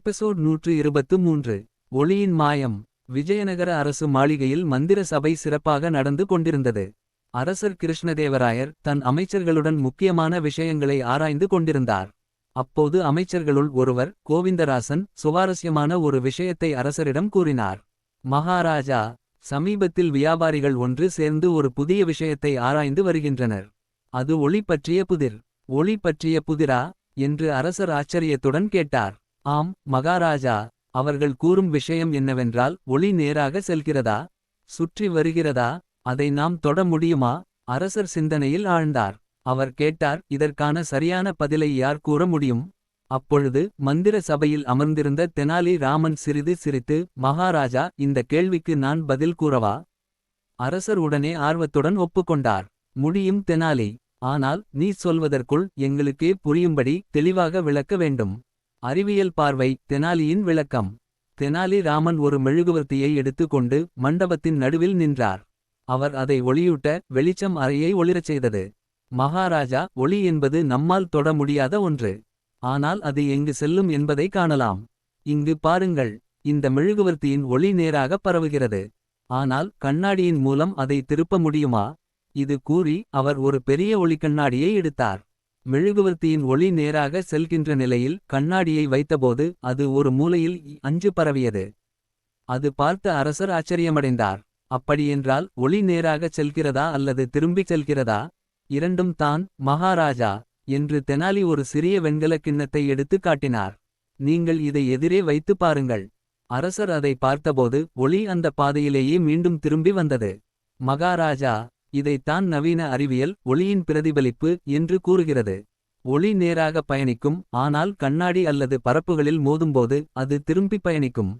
Episode நூற்று இருபத்து மூன்று. ஒளியின் மாயம். விஜயநகர அரசு மாளிகையில் மந்திர சபை சிறப்பாக நடந்து கொண்டிருந்தது. அரசர் கிருஷ்ணதேவராயர் தன் அமைச்சர்களுடன் முக்கியமான விஷயங்களை ஆராய்ந்து கொண்டிருந்தார். அப்போது அமைச்சர்களுள் ஒருவர் கோவிந்தராசன் சுவாரஸ்யமான ஒரு விஷயத்தை அரசரிடம் கூறினார். மகாராஜா சமீபத்தில் வியாபாரிகள் ஒன்று சேர்ந்து ஒரு புதிய விஷயத்தை ஆராய்ந்து வருகின்றனர். அது ஒளி பற்றிய புதிர். ஒளி பற்றிய புதிரா? என்று அரசர் ஆச்சரியத்துடன் கேட்டார். ஆம் மகாராஜா அவர்கள் கூறும் விஷயம் என்னவென்றால் ஒளி நேராக செல்கிறதா? சுற்றி வருகிறதா? அதை நாம் தொட முடியுமா? அரசர் சிந்தனையில் ஆழ்ந்தார். அவர் கேட்டார் இதற்கான சரியான பதிலை யார் கூற முடியும்? அப்பொழுது மந்திர சபையில் அமர்ந்திருந்த தெனாலி ராமன் சிறிது சிரித்து மகாராஜா இந்த கேள்விக்கு நான் பதில் கூறவா? அரசர் உடனே ஆர்வத்துடன் ஒப்புக்கொண்டார். முடியும் தெனாலி. ஆனால் நீ சொல்வதற்குள் எங்களுக்கே புரியும்படி தெளிவாக விளக்க வேண்டும். அறிவியல் பார்வை தெனாலியின் விளக்கம். தெனாலி ராமன் ஒரு மெழுகுவர்த்தியை எடுத்துக்கொண்டு மண்டபத்தின் நடுவில் நின்றார். அவர் அதை ஒளியூட்ட வெளிச்சம் அறையை ஒளிரச் செய்தது. மகாராஜா ஒளி என்பது நம்மால் தொட முடியாத ஒன்று. ஆனால் அது எங்கு செல்லும் என்பதை காணலாம். இங்கு பாருங்கள் இந்த மெழுகுவர்த்தியின் ஒளி நேராக பரவுகிறது. ஆனால் கண்ணாடியின் மூலம் அதை திருப்ப முடியுமா? இது கூறி அவர் ஒரு பெரிய ஒளிக்கண்ணாடியை எடுத்தார். மெழுகுவர்த்தியின் ஒளி நேராக செல்கின்ற நிலையில் கண்ணாடியை வைத்தபோது அது ஒரு மூலையில் அஞ்சு பரவியது. அது பார்த்த அரசர் ஆச்சரியமடைந்தார். அப்படியென்றால் ஒளி நேராகச் செல்கிறதா அல்லது திரும்பிச் செல்கிறதா? இரண்டும் தான் மகாராஜா என்று தெனாலி ஒரு சிறிய வெண்கலக் கிண்ணத்தை எடுத்துக் காட்டினார். நீங்கள் இதை எதிரே வைத்து பாருங்கள். அரசர் அதை பார்த்தபோது ஒளி அந்த பாதையிலேயே மீண்டும் திரும்பி வந்தது. மகாராஜா இதைத்தான் நவீன அறிவியல் ஒளியின் பிரதிபலிப்பு என்று கூறுகிறது. ஒளி நேராக பயணிக்கும் ஆனால் கண்ணாடி அல்லது பரப்புகளில் மோதும்போது அது திரும்பி பயணிக்கும்.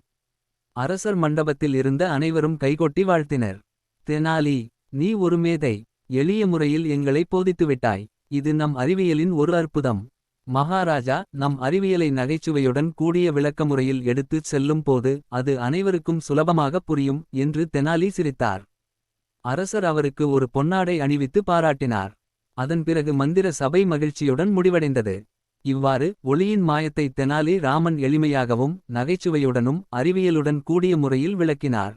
அரசர் மண்டபத்தில் இருந்த அனைவரும் கைகொட்டி வாழ்த்தினர். தெனாலி நீ ஒரு மேதை எளிய முறையில் எங்களை போதித்துவிட்டாய் இது நம் அறிவியலின் ஒரு அற்புதம். மகாராஜா நம் அறிவியலை நகைச்சுவையுடன் கூடிய விளக்கமுறையில் எடுத்துச் செல்லும் போது அது அனைவருக்கும் சுலபமாக புரியும் என்று தெனாலி சிரித்தார். அரசர் அவருக்கு ஒரு பொன்னாடை அணிவித்து பாராட்டினார். அதன் பிறகு மந்திர சபை மகிழ்ச்சியுடன் முடிவடைந்தது. இவ்வாறு ஒளியின் மாயத்தை தெனாலி ராமன் எளிமையாகவும் நகைச்சுவையுடனும் அறிவியலுடன் கூடிய முறையில் விளக்கினார்.